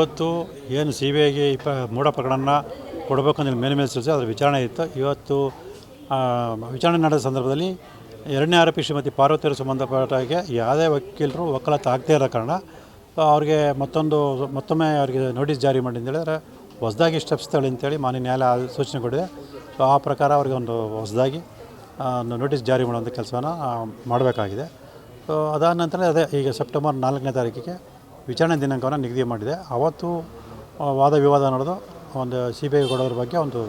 ಇವತ್ತು ಏನು C B ಐಗೆ ಇಪ್ಪ ಮೂಢ ಪ್ರಕರಣ ಕೊಡಬೇಕು ಅಂತ ಮೇಲೆ ಮೇಲೆ ಸಲ್ಲಿಸಿ ಅದರ ವಿಚಾರಣೆ ಇತ್ತು. ಇವತ್ತು ವಿಚಾರಣೆ ನಡೆದ ಸಂದರ್ಭದಲ್ಲಿ ಎರಡನೇ ಆರೋಪಿ ಶ್ರೀಮತಿ ಪಾರ್ವತಿಯರು ಸಂಬಂಧಪಟ್ಟ ಹಾಗೆ ಯಾವುದೇ ವಕೀಲರು ವಕಾಲತ್ತು ಆಗದೇ ಇರೋ ಕಾರಣ ಅವ್ರಿಗೆ ಮತ್ತೊಂದು, ಮತ್ತೊಮ್ಮೆ ಅವರಿಗೆ ನೋಟಿಸ್ ಜಾರಿ ಮಾಡಿ ಅಂತ ಹೇಳಿದ್ರೆ ಹೊಸದಾಗಿ ಸ್ಟೆಪ್ಸ್ ತಗೊಳ್ಳಿ ಅಂತೇಳಿ ಮಾನ್ಯ ನ್ಯಾಯಾಲಯ ಸೂಚನೆ ಕೊಟ್ಟಿದೆ. ಸೊ ಆ ಪ್ರಕಾರ ಅವ್ರಿಗೆ ಒಂದು ಹೊಸದಾಗಿ ಒಂದು ನೋಟಿಸ್ ಜಾರಿ ಮಾಡುವಂಥ ಕೆಲಸವನ್ನು ಮಾಡಬೇಕಾಗಿದೆ. ಸೊ ಅದಾದ ನಂತರ ಅದೇ ಈಗ ಸೆಪ್ಟೆಂಬರ್ ನಾಲ್ಕನೇ ತಾರೀಕಿಗೆ ವಿಚಾರಣೆ ದಿನಾಂಕವನ್ನು ನಿಗದಿ ಮಾಡಿದೆ. ಅವತ್ತು ವಾದ ವಿವಾದ ನಡೆದು ಒಂದು ಸಿ ಬಿ ಐ ಕೊಡೋದ್ರ ಬಗ್ಗೆ ಒಂದು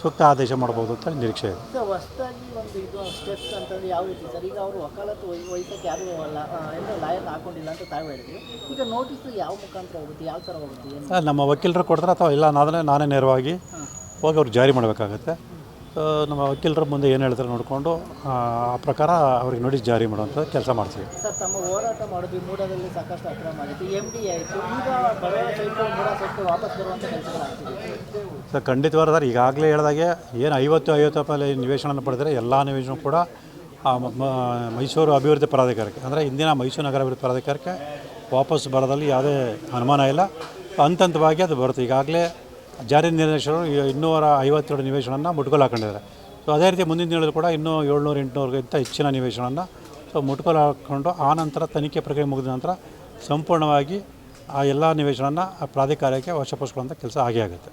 ಸೂಕ್ತ ಆದೇಶ ಮಾಡ್ಬೋದು ಅಂತ ನಿರೀಕ್ಷೆ ಇದೆ. ಸರ್ ಹೊಸದಾಗಿ ಒಂದು ಇದು ಸ್ಟೆಪ್ಸ್ ಅಂತಂದ್ರೆ ಯಾವ ರೀತಿ? ಸರ್ ಈಗ ಅವರು ವಕಾಲತ್ತು ವಹಿ ವಹಿಸೋಕ್ಕೆ ಯಾರು ಅಲ್ಲ ಏನು ಲಾಯರ್ ಹಾಕೊಂಡಿಲ್ಲ ಅಂತ ತಾವು ಹೇಳಿದ್ರಿ. ಈಗ ನೋಟಿಸ್ ಯಾವ ಮುಖಾಂತರ ಹೋಗುತ್ತೆ? ಯಾವ ಥರ ಹೋಗುತ್ತೆ? ಏನು? ನಮ್ಮ ವಕೀಲರು ಕೊಡ್ತಾರೆ ಅಥವಾ ಇಲ್ಲ ನಾನೇ ನಾನೇ ನೇರವಾಗಿ ಹೋಗಿ ಅವ್ರಿಗೆ ಜಾರಿ ಮಾಡಬೇಕಾಗತ್ತೆ. ನಮ್ಮ ವಕೀಲರ ಮುಂದೆ ಏನು ಹೇಳ್ತಾರೆ ನೋಡಿಕೊಂಡು ಆ ಪ್ರಕಾರ ಅವ್ರಿಗೆ ನೋಟಿಸ್ ಜಾರಿ ಮಾಡುವಂಥ ಕೆಲಸ ಮಾಡ್ತೀವಿ. ಸರ್ ತಮ್ಮ ಹೋರಾಟ ಮಾಡೋದು ಈ ಮೂಡದಲ್ಲಿ ಸಾಕಷ್ಟು ಅಕ್ರಮ ಆಗಿತ್ತು ಎಂ ಡಿ ಆಯಿತು. ಈಗ ಬಡವರ ಸೈಟು ಮೂಡ ಸೈಟು ವಾಪಸ್ ಬರುವಂಥ ಕೆಲಸಗಳಾಗ್ತಿದೆ ಸೊ ಖಂಡಿತವಾದ ಸರ್ ಈಗಾಗಲೇ ಹೇಳಿದಾಗೆ ಏನು ಐವತ್ತು ಐವತ್ತು ರೂಪಾಯಿ ನಿವೇಶನ ಪಡೆದರೆ ಎಲ್ಲ ನಿವೇಶನ ಕೂಡ ಮೈಸೂರು ಅಭಿವೃದ್ಧಿ ಪ್ರಾಧಿಕಾರಕ್ಕೆ ಅಂದರೆ ಇಂದಿನ ಮೈಸೂರು ನಗರ ಅಭಿವೃದ್ಧಿ ಪ್ರಾಧಿಕಾರಕ್ಕೆ ವಾಪಸ್ ಬರೋದಲ್ಲಿ ಯಾವುದೇ ಅನುಮಾನ ಇಲ್ಲ. ಹಂತ ಹಂತವಾಗಿ ಅದು ಬರುತ್ತೆ. ಈಗಾಗಲೇ ಜಾರಿ ನಿರ್ದೇಶಕರು ಇನ್ನೂರ ಐವತ್ತೆರಡು ನಿವೇಶನವನ್ನು ಮುಟ್ಗೋಲು ಹಾಕೊಂಡಿದ್ದಾರೆ. ಸೊ ಅದೇ ರೀತಿ ಮುಂದಿನ ದಿನಗಳಲ್ಲಿ ಕೂಡ ಇನ್ನೂ ಏಳ್ನೂರು ಎಂಟುನೂರಿಗಿಂತ ಹೆಚ್ಚಿನ ನಿವೇಶನವನ್ನು ಸೊ ಮುಟ್ಗೋಲು ಹಾಕ್ಕೊಂಡು ಆ ನಂತರ ತನಿಖೆ ಪ್ರಕ್ರಿಯೆ ಮುಗಿದ ನಂತರ ಸಂಪೂರ್ಣವಾಗಿ ಆ ಎಲ್ಲ ನಿವೇಶನವನ್ನು ಆ ಪ್ರಾಧಿಕಾರಕ್ಕೆ ವಶಪಡಿಸ್ಕೊಳ್ಳುವಂಥ ಕೆಲಸ ಆಗೇ ಆಗುತ್ತೆ.